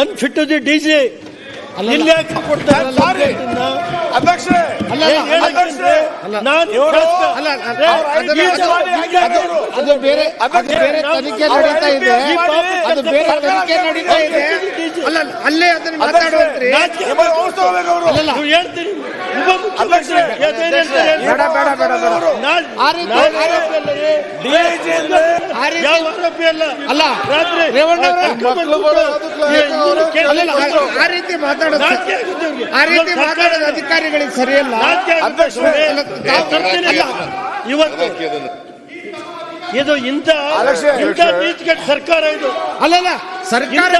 Unfit the D C ಅಲ್ಲ, ಅಲ್ಲ, ಅದು- ಬೇರೆ ಅದು ಬೇರೆ ನಾವು- ತನಿಖೆ ನಡೀತಾ ಇದೆ. ಅದು ಬೇರೆ ತನಿಖೆ ನಡೀತಾ ಇದೆ. ಅಲ್ಲ ಅಲ್ಲೇ ಅದನ್ನ ಮಾತಾಡುವಂತ್ರಿ. ನಾಚಿಕೆ ನಿಮ್ಮನ್ನ ಅವರು. ಅಲ್ಲಲ್ಲ. ನೀವು ಹೇಳ್ತೀರಿ. ಅಧ್ಯಕ್ಷರೇ, ಅದೇನ್ ಹೇಳ್ತಾರೆ? ಹೇಳಿ? ಬೇಡ ಬೇಡ ಬೇಡ ಬೇಡ. ನಾನ್- ಆ ರೀತಿ- ನಾನ್ ಆ ರೀತಿ- ಆರೋಪಿ ಅಲ್ಲ, ಏ. DIG ಅಂದ್ರೆ ಆ ರೀತಿ ಯಾವ ಆರೋಪಿ ಅಲ್ಲ? ಅಲ್ಲ ರಾತ್ರಿ ರೇವಣ್ಣ ಆ- ರೀತಿ ಮಾತಾಡೋದು. ಆ ರೀತಿ ಮಾತಾಡೋದು ಅಧಿಕಾರಿಗಳಿಗೆ ಸರಿಯಲ್ಲ? ಇವತ್ತು ಇದು ಇಂಥ ಸರ್ಕಾರ ಇದು. ಅಲ್ಲಲ್ಲ ಸರ್ಕಾರ